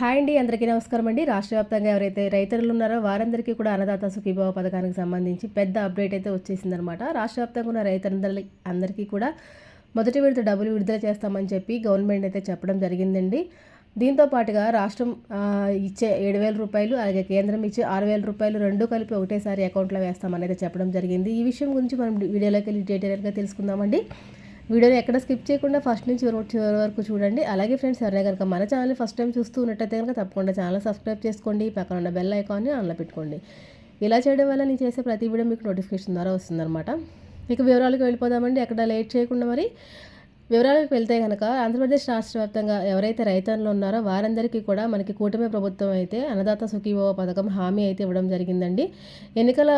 Hi అండి అందరికీ నమస్కారం అండి. రాష్ట్ర వ్యాప్తంగా ఎవరైతే రైతులు ఉన్నారో వారందరికీ కూడా అన్నదాత సుఖీభావ పథకానికి సంబంధించి పెద్ద అప్డేట్ అయితే వచ్చేసిందనమాట రాష్ట్ర వ్యాప్తంగా ఉన్న రైతులందరి అందరికీ కూడా మొదటి విడత డబ్బులు విడుదల చేస్తామని చెప్పి గవర్నమెంట్ అయితే చెప్పడం జరిగిందండి. దీంతో పాటుగా రాష్ట్రం ఇచ్చే ఏడు వేల రూపాయలు అలాగే కేంద్రం ఇచ్చే ఆరు వేల రూపాయలు రెండు కలిపి ఒకటేసారి అకౌంట్లో వేస్తామని అయితే చెప్పడం జరిగింది. ఈ విషయం గురించి మనం వీడియోలోకి వెళ్ళి డీటెయిల్గా తెలుసుకుందామండి. వీడియోని ఎక్కడ స్కిప్ చేయకుండా ఫస్ట్ నుంచి చివరి వరకు చూడండి. అలాగే ఫ్రెండ్స్ ఎవరైనా కనుక మన ఛానల్ ఫస్ట్ టైం చూస్తూ ఉన్నట్టయితే కనుక తప్పకుండా ఛానల్ సబ్స్క్రైబ్ చేసుకోండి. పక్కన ఉన్న బెల్ ఐకాన్ని ఆన్లో పెట్టుకోండి. ఇలా చేయడం వల్ల నేను చేసే ప్రతి వీడియో మీకు నోటిఫికేషన్ ద్వారా వస్తుందన్నమాట. ఇక వివరాలకు వెళ్ళిపోదామండి. ఎక్కడ లేట్ చేయకుండా మరి వివరాలకు వెళ్తే కనుక ఆంధ్రప్రదేశ్ రాష్ట్ర వ్యాప్తంగా ఎవరైతే రైతన్లు ఉన్నారో వారందరికీ కూడా మనకి కూటమి ప్రభుత్వం అయితే అన్నదాత సుఖీభవ పథకం హామీ అయితే ఇవ్వడం జరిగిందండి. ఎన్నికల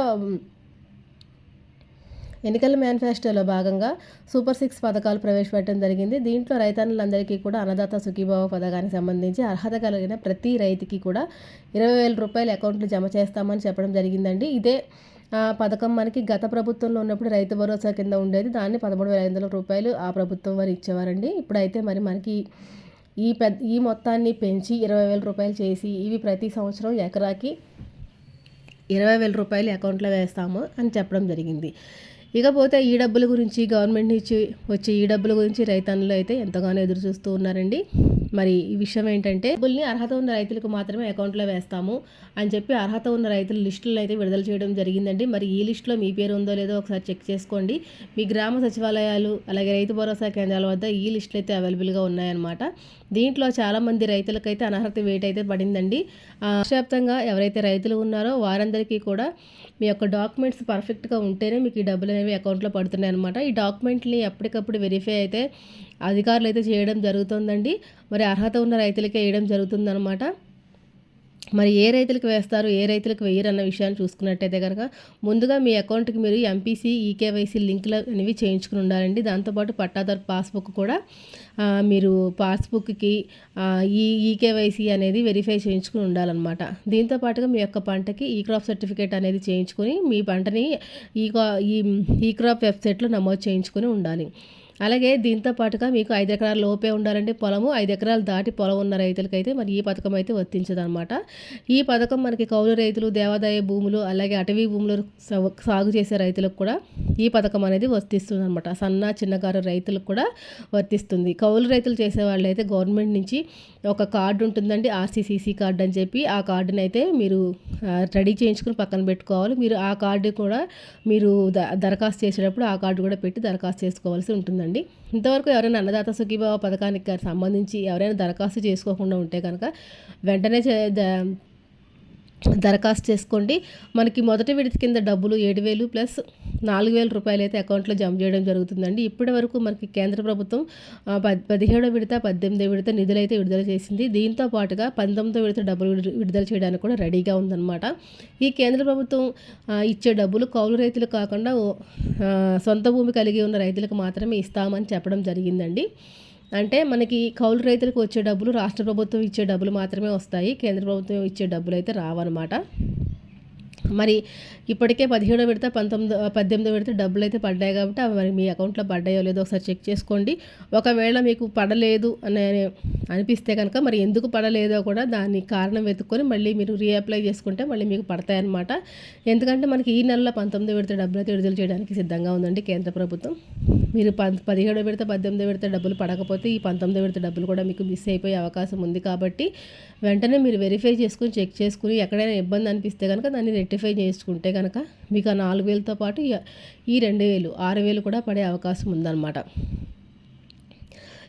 ఎన్నికల మేనిఫెస్టోలో భాగంగా సూపర్ సిక్స్ పథకాలు ప్రవేశపెట్టడం జరిగింది. దీంట్లో రైతన్నులందరికీ కూడా అన్నదాత సుఖీభావ పథకానికి సంబంధించి అర్హత కలిగిన ప్రతి రైతుకి కూడా ఇరవై వేల రూపాయలు అకౌంట్లు జమ చేస్తామని చెప్పడం జరిగిందండి. ఇదే పథకం మనకి గత ప్రభుత్వంలో ఉన్నప్పుడు రైతు భరోసా కింద ఉండేది. దాన్ని పదమూడు వేల ఐదు వందల రూపాయలు ఆ ప్రభుత్వం వారు ఇచ్చేవారండి. ఇప్పుడైతే మరి మనకి ఈ పెద్ద ఈ మొత్తాన్ని పెంచి ఇరవై వేల రూపాయలు చేసి ఇవి ప్రతి సంవత్సరం ఎకరాకి ఇరవై వేల రూపాయలు అకౌంట్లో వేస్తాము అని చెప్పడం జరిగింది. ఇకపోతే ఈ డబ్బుల గురించి గవర్నమెంట్ నుంచి వచ్చే ఈ డబ్బుల గురించి రైతన్నులు అయితే ఎంతగానో ఎదురు చూస్తూ ఉన్నారండి. మరి ఈ విషయం ఏంటంటే డబ్బుల్ని అర్హత ఉన్న రైతులకు మాత్రమే అకౌంట్లో వేస్తాము అని చెప్పి అర్హత ఉన్న రైతుల లిస్టులను అయితే విడుదల చేయడం జరిగిందండి. మరి ఈ లిస్టులో మీ పేరు ఉందో లేదో ఒకసారి చెక్ చేసుకోండి. మీ గ్రామ సచివాలయాలు అలాగే రైతు భరోసా కేంద్రాల వద్ద ఈ లిస్టులు అయితే అవైలబుల్గా ఉన్నాయన్నమాట. దీంట్లో చాలామంది రైతులకైతే అనర్హత వేట్ అయితే పడిందండి. వ్యాప్తంగా ఎవరైతే రైతులు ఉన్నారో వారందరికీ కూడా మీ యొక్క డాక్యుమెంట్స్ పర్ఫెక్ట్గా ఉంటేనే మీకు ఈ డబ్బులు అనేవి అకౌంట్లో పడుతున్నాయి అనమాట ఈ డాక్యుమెంట్ని ఎప్పటికప్పుడు వెరిఫై అయితే అధికారులు అయితే చేయడం జరుగుతుందండి. మరి అర్హత ఉన్న రైతులకే వేయడం జరుగుతుందన్నమాట. మరి ఏ రైతులకు వేస్తారు ఏ రైతులకు వేయరు అన్న విషయాన్ని చూసుకున్నట్టయితే కనుక ముందుగా మీ అకౌంట్కి మీరు ఎంపీసీ ఈకేవైసీ లింకులు అనేవి చేయించుకుని ఉండాలండి. దాంతోపాటు పట్టాదారు పాస్బుక్ కూడా మీరు పాస్బుక్కి ఈ ఈకేవైసీ అనేది వెరిఫై చేయించుకుని ఉండాలన్నమాట. దీంతో పాటుగా మీ యొక్క పంటకి ఈ క్రాప్ సర్టిఫికేట్ అనేది చేయించుకొని మీ పంటని ఈ ఈ క్రాప్ వెబ్సైట్లో నమోదు చేయించుకొని ఉండాలి. అలాగే దీంతో పాటుగా మీకు ఐదు ఎకరాల లోపే ఉండాలండి పొలము. ఐదు ఎకరాలు దాటి పొలం ఉన్న రైతులకైతే మరి ఈ పథకం అయితే వర్తించదనమాట ఈ పథకం మనకి కౌలు రైతులు దేవాదాయ భూములు అలాగే అటవీ భూములు సాగు చేసే రైతులకు కూడా ఈ పథకం అనేది వర్తిస్తుంది అనమాట సన్న చిన్నకారు రైతులకు కూడా వర్తిస్తుంది. కౌలు రైతులు చేసే వాళ్ళైతే గవర్నమెంట్ నుంచి ఒక కార్డు ఉంటుందండి ఆర్సీసీసీ కార్డు అని చెప్పి ఆ కార్డుని అయితే మీరు రెడీ చేయించుకుని పక్కన పెట్టుకోవాలి. మీరు ఆ కార్డు కూడా మీరు దరఖాస్తు చేసేటప్పుడు ఆ కార్డు కూడా పెట్టి దరఖాస్తు చేసుకోవాల్సి ఉంటుంది. ఉంటుందండి అండి ఇంతవరకు ఎవరైనా అన్నదాత సుఖీభావ పథకానికి సంబంధించి ఎవరైనా దరఖాస్తు చేసుకోకుండా ఉంటే కనుక వెంటనే దరఖాస్తు చేసుకోండి. మనకి మొదటి విడత కింద డబ్బులు ఏడు వేలు ప్లస్ నాలుగు వేల రూపాయలు అయితే అకౌంట్లో జమ చేయడం జరుగుతుందండి. ఇప్పటి వరకు మనకి కేంద్ర ప్రభుత్వం పదిహేడో విడత పద్దెనిమిదో విడత నిధులైతే విడుదల చేసింది. దీంతో పాటుగా పంతొమ్మిదో విడత డబ్బులు విడుదల చేయడానికి కూడా రెడీగా ఉందన్నమాట. ఈ కేంద్ర ప్రభుత్వం ఇచ్చే డబ్బులు కౌలు రైతులు కాకుండా సొంత భూమి కలిగి ఉన్న రైతులకు మాత్రమే ఇస్తామని చెప్పడం జరిగిందండి. అంటే మనకి కౌలు రైతులకు వచ్చే డబ్బులు రాష్ట్ర ప్రభుత్వం ఇచ్చే డబ్బులు మాత్రమే వస్తాయి. కేంద్ర ప్రభుత్వం ఇచ్చే డబ్బులు అయితే రావన్నమాట. మరి ఇప్పటికే పదిహేడో విడత పంతొమ్మిదో పద్దెనిమిదో విడత డబ్బులు అయితే పడ్డాయి కాబట్టి అవి మరి మీ అకౌంట్లో పడ్డాయో లేదో ఒకసారి చెక్ చేసుకోండి. ఒకవేళ మీకు పడలేదు అనే అనిపిస్తే కనుక మరి ఎందుకు పడలేదో కూడా దాని కారణం వెతుక్కొని మళ్ళీ మీరు రీఅప్లై చేసుకుంటే మళ్ళీ మీకు పడతాయన్నమాట. ఎందుకంటే మనకి ఈ నెలలో పంతొమ్మిదో విడత డబ్బులు అయితే విడుదల చేయడానికి సిద్ధంగా ఉందండి కేంద్ర ప్రభుత్వం. మీరు ప పదిహేడో విడత పద్దెనిమిదో విడత డబ్బులు పడకపోతే ఈ పంతొమ్మిదో విడత డబ్బులు కూడా మీకు మిస్ అయిపోయే అవకాశం ఉంది కాబట్టి వెంటనే మీరు వెరిఫై చేసుకుని చెక్ చేసుకుని ఎక్కడైనా ఇబ్బంది అనిపిస్తే కనుక దాన్ని రెక్టిఫై చేసుకుంటే కనుక మీకు ఆ నాలుగు వేలతో పాటు ఈ రెండు వేలు ఆరు వేలు కూడా పడే అవకాశం ఉందన్నమాట.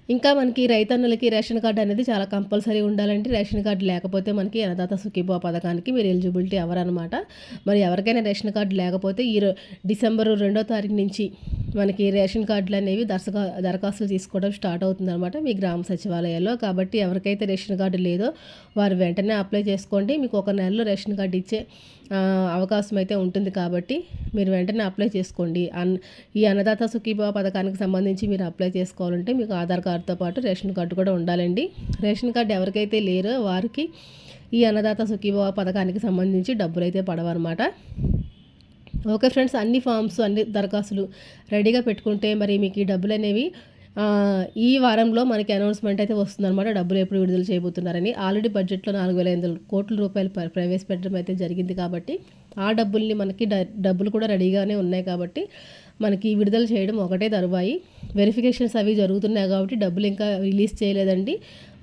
ఇంకా మనకి రైతన్నులకి రేషన్ కార్డు అనేది చాలా కంపల్సరీ ఉండాలంటే రేషన్ కార్డు లేకపోతే మనకి అన్నదాత సుఖీభా పథకానికి మీరు ఎలిజిబిలిటీ ఎవరనమాట మరి ఎవరికైనా రేషన్ కార్డు లేకపోతే ఈ డిసెంబర్ రెండో తారీఖు నుంచి మనకి రేషన్ కార్డులు అనేవి దరసగా దరఖాస్తులు తీసుకోవడం స్టార్ట్ అవుతుందన్నమాట మీ గ్రామ సచివాలయాల్లో. కాబట్టి ఎవరికైతే రేషన్ కార్డు లేదో వారు వెంటనే అప్లై చేసుకోండి. మీకు ఒక నెలలో రేషన్ కార్డు ఇచ్చే అవకాశం అయితే ఉంటుంది కాబట్టి మీరు వెంటనే అప్లై చేసుకోండి. అన్ ఈ అన్నదాత సుఖీభావ పథకానికి సంబంధించి మీరు అప్లై చేసుకోవాలంటే మీకు ఆధార్ కార్డుతో పాటు రేషన్ కార్డు కూడా ఉండాలండి. రేషన్ కార్డు ఎవరికైతే లేరో వారికి ఈ అన్నదాత సుఖీభావ పథకానికి సంబంధించి డబ్బులు అయితే పడవన్నమాట. ఓకే ఫ్రెండ్స్ అన్ని ఫామ్స్ అన్ని దరఖాస్తులు రెడీగా పెట్టుకుంటే మరి మీకు ఈ డబ్బులు అనేవి ఈ వారంలో మనకి అనౌన్స్మెంట్ అయితే వస్తుందన్నమాట. డబ్బులు ఎప్పుడు విడుదల చేయబోతున్నారని. ఆల్రెడీ బడ్జెట్లో నాలుగు వేల ఐదు వందల కోట్ల రూపాయలు ప్రవేశపెట్టడం అయితే జరిగింది కాబట్టి ఆ డబ్బుల్ని మనకి డ- డబ్బులు కూడా రెడీగానే ఉన్నాయి కాబట్టి మనకి విడుదల చేయడం ఒకటే తరువాయి. వెరిఫికేషన్స్ అవి జరుగుతున్నాయి కాబట్టి డబ్బులు ఇంకా రిలీజ్ చేయలేదండి.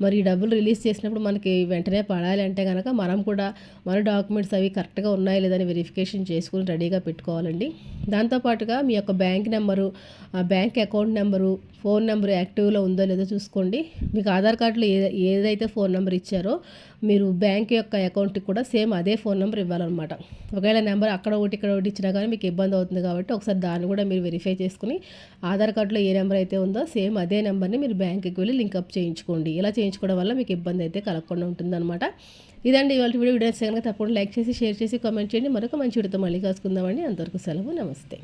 మరి ఈ డబ్బులు రిలీజ్ చేసినప్పుడు మనకి వెంటనే పడాలి అంటే కనుక మనం కూడా మన డాక్యుమెంట్స్ అవి కరెక్ట్గా ఉన్నాయా లేదని వెరిఫికేషన్ చేసుకుని రెడీగా పెట్టుకోవాలండి. దాంతోపాటుగా మీ యొక్క బ్యాంక్ నెంబరు ఆ bank account number phone number యాక్టివ్లో ఉందో లేదో చూసుకోండి. మీకు ఆధార్ కార్డులో ఏ ఏదైతే ఫోన్ నెంబర్ ఇచ్చారో మీరు బ్యాంక్ యొక్క అకౌంట్కి కూడా సేమ్ అదే ఫోన్ నెంబర్ ఇవ్వాలన్నమాట. ఒకవేళ నెంబర్ అక్కడ ఒకటి ఇక్కడ ఒకటి ఇచ్చినా కానీ మీకు ఇబ్బంది అవుతుంది కాబట్టి ఒకసారి దాన్ని కూడా మీరు వెరిఫై చేసుకుని ఆధార్ కార్డులో ఏ ఏ నెంబర్ అయితే ఉందో సేమ్ అదే నెంబర్ని మీరు బ్యాంక్కి వెళ్ళి లింకప్ చేయించుకోండి. ఇలా చేయించుకోవడం వల్ల మీకు ఇబ్బంది అయితే కలగకుండా ఉంటుందన్నమాట. ఇదండి ఇవాళ వీడియో వీడియో కనుక తప్పకుండా లైక్ చేసి షేర్ చేసి కామెంట్ చేయండి. మరొక మంచి వీడియోతో మళ్ళీ కలుసుకుందామండి. అంతవరకు సెలవు. నమస్తే.